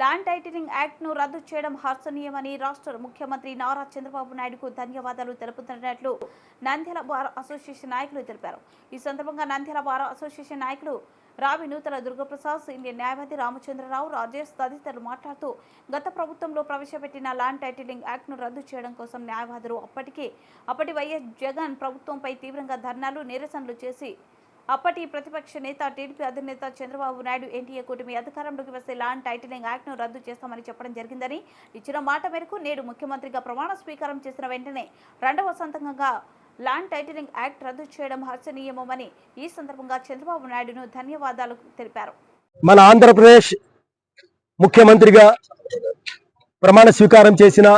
Land titling యాక్ట్ను రద్దు చేయడం హర్షణీయమని రాష్ట్ర ముఖ్యమంత్రి నారా చంద్రబాబు నాయుడుకు ధన్యవాదాలు తెలుపుతున్నట్లు నంద్యాల బార్ అసోసియేషన్ నాయకులు తెలిపారు. ఈ సందర్భంగా నంద్యాల బార్ అసోసియేషన్ నాయకులు రావి నూతన దుర్గప్రసాద్ సీనియర్ న్యాయవాది రామచంద్రరావు రాజేష్ తదితరులు మాట్లాడుతూ గత ప్రభుత్వంలో ప్రవేశపెట్టిన ల్యాండ్ టైటిలింగ్ యాక్ట్ను రద్దు చేయడం కోసం న్యాయవాదులు అప్పటికే అప్పటి వైఎస్ జగన్ ప్రభుత్వంపై తీవ్రంగా ధర్నాలు నిరసనలు చేసి అప్పటి ప్రతిపక్ష నేత టీడీపీ అధినేత చంద్రబాబు నాయుడు ఎన్టీఏ కూటమి అధికారంలోకి వస్తే ల్యాండ్ టైటిలింగ్ యాక్ట్ను రద్దు చేస్తామని చెప్పడం జరిగిందని ఇచ్చిన మాట మేరకు నేడు ముఖ్యమంత్రిగా ప్రమాణ స్వీకారం చేసిన వెంటనే రెండవ సంతకంగా ల్యాండ్ టైటిలింగ్ యాక్ట్ రద్దు చేయడం హర్షణీయమని ఈ సందర్భంగా చంద్రబాబు నాయుడును ధన్యవాదాలు తెలిపారు. మన ఆంధ్రప్రదేశ్ ముఖ్యమంత్రిగా ప్రమాణ స్వీకారం చేసిన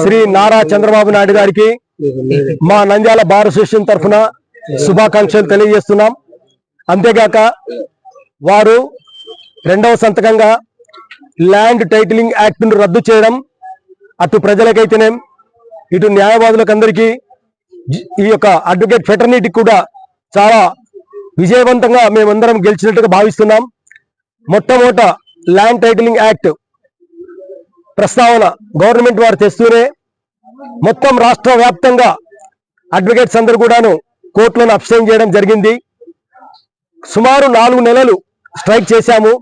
శ్రీ నారా చంద్రబాబు నాయుడు గారికి మా నంద్యాల బార్ అసోసియేషన్ తరఫున శుభాకాంక్షలు తెలియజేస్తున్నాం. అంతేగాక వారు రెండవ సంతకంగా ల్యాండ్ టైటిలింగ్ యాక్ట్ను రద్దు చేయడం అటు ప్రజలకైతేనేం ఇటు న్యాయవాదులకందరికీ ఈ యొక్క అడ్వకేట్ ఫెటర్నిటీ కూడా చాలా విజయవంతంగా మేమందరం గెలిచినట్టుగా భావిస్తున్నాం. మొట్టమొదట ల్యాండ్ టైటిలింగ్ యాక్ట్ ప్రస్తావన గవర్నమెంట్ వారు తెస్తూనే మొత్తం రాష్ట్ర వ్యాప్తంగా అడ్వకేట్స్ అందరు కూడాను కోర్టులను అబ్స్టైన్ చేయడం జరిగింది. సుమారు నాలుగు నెలలు స్ట్రైక్ చేశాము.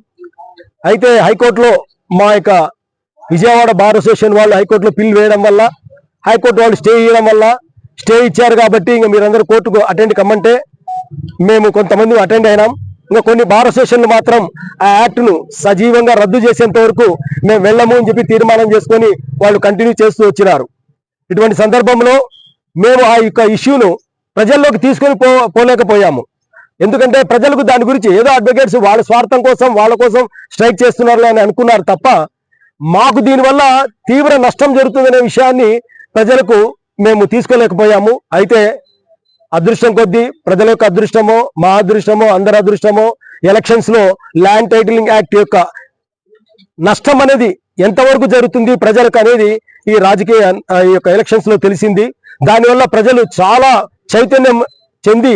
అయితే హైకోర్టులో మా యొక్క విజయవాడ బార్ అసోసియేషన్ వాళ్ళు హైకోర్టులో పిల్లు వేయడం వల్ల హైకోర్టు వాళ్ళు స్టే ఇవ్వడం వల్ల స్టే ఇచ్చారు కాబట్టి ఇంకా మీరందరూ కోర్టుకు అటెండ్ కమ్మంటే మేము కొంతమంది అటెండ్ అయినాం. ఇంకా కొన్ని బార్ అసోసియేషన్లు మాత్రం ఆ యాక్ట్ను సజీవంగా రద్దు చేసేంత వరకు మేము వెళ్ళము అని చెప్పి తీర్మానం చేసుకొని వాళ్ళు కంటిన్యూ చేస్తూ వచ్చినారు. ఇటువంటి సందర్భంలో మేము ఆ యొక్క ఇష్యూను ప్రజల్లోకి తీసుకొని పో పోలేకపోయాము. ఎందుకంటే ప్రజలకు దాని గురించి ఏదో అడ్వకేట్స్ వాళ్ళ స్వార్థం కోసం వాళ్ళ కోసం స్ట్రైక్ చేస్తున్నారు అని అనుకున్నారు తప్ప మాకు దీనివల్ల తీవ్ర నష్టం జరుగుతుందనే విషయాన్ని ప్రజలకు మేము తీసుకోలేకపోయాము. అయితే అదృష్టం కొద్దీ ప్రజల యొక్క అదృష్టమో మా అదృష్టమో అందరి అదృష్టమో ఎలక్షన్స్లో ల్యాండ్ టైటిలింగ్ యాక్ట్ యొక్క నష్టం అనేది ఎంతవరకు జరుగుతుంది ప్రజలకు అనేది ఈ రాజకీయ ఈ యొక్క ఎలక్షన్స్లో తెలిసింది. దానివల్ల ప్రజలు చాలా చైతన్యం చెంది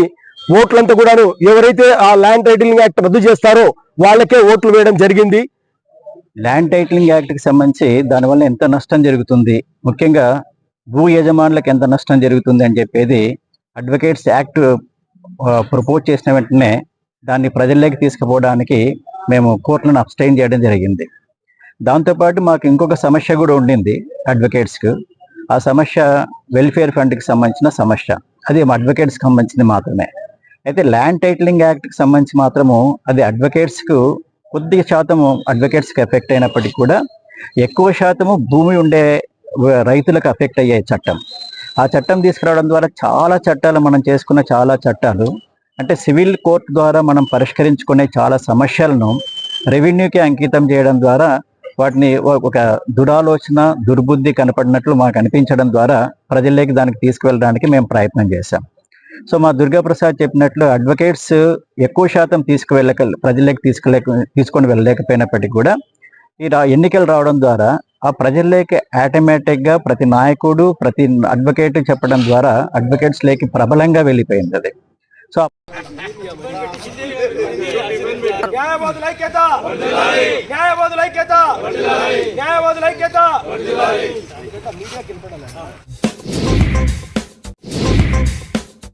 ఓట్లంతా కూడాను ఎవరైతే ఆ ల్యాండ్ టైటిలింగ్ యాక్ట్ రద్దు చేస్తారో వాళ్ళకే ఓట్లు వేయడం జరిగింది. ల్యాండ్ టైటిలింగ్ యాక్ట్కి సంబంధించి దానివల్ల ఎంత నష్టం జరుగుతుంది? ముఖ్యంగా భూ యజమానులకు ఎంత నష్టం జరుగుతుంది అని చెప్పేది అడ్వకేట్స్ యాక్ట్ ప్రపోజ్ చేసిన వెంటనే దాన్ని ప్రజల్లోకి తీసుకుపోవడానికి మేము కోర్టులను అబ్స్టైన్ చేయడం జరిగింది. దాంతోపాటు మాకు ఇంకొక సమస్య కూడా ఉండింది అడ్వకేట్స్కు. ఆ సమస్య వెల్ఫేర్ ఫండ్కి సంబంధించిన సమస్య. అది అడ్వకేట్స్కి సంబంధించింది మాత్రమే. అయితే ల్యాండ్ టైటిలింగ్ యాక్ట్కి సంబంధించి మాత్రము అది అడ్వకేట్స్కు కొద్ది శాతము అడ్వకేట్స్కి ఎఫెక్ట్ అయినప్పటికీ కూడా ఎక్కువ శాతము భూమి ఉండే రైతులకు ఎఫెక్ట్ అయ్యే చట్టం. ఆ చట్టం తీసుకురావడం ద్వారా చాలా చట్టాలు మనం చేసుకున్న చాలా చట్టాలు అంటే సివిల్ కోర్ట్ ద్వారా మనం పరిష్కరించుకునే చాలా సమస్యలను రెవెన్యూకి అంకితం చేయడం ద్వారా వాటిని ఒక దురాలోచన దుర్బుద్ధి కనపడినట్లు మాకు అనిపించడం ద్వారా ప్రజల్లోకి దానికి తీసుకువెళ్ళడానికి మేము ప్రయత్నం చేశాం. సో మా దుర్గాప్రసాద్ చెప్పినట్లు అడ్వకేట్స్ ఎక్కువ శాతం తీసుకువెళ్ళక ప్రజల్లోకి తీసుకులేక తీసుకొని వెళ్ళలేకపోయినప్పటికీ కూడా ఈ ఎన్నికలు రావడం ద్వారా ఆ ప్రజల్లోకి ఆటోమేటిక్గా ప్రతి నాయకుడు ప్రతి అడ్వకేట్ చెప్పడం ద్వారా అడ్వకేట్స్ లేకి ప్రబలంగా వెళ్ళిపోయింది అది. సో న్యాయవాదుల ఐక్యత! న్యాయవాదుల ఐక్యత! న్యాయవాదుల ఐక్యత!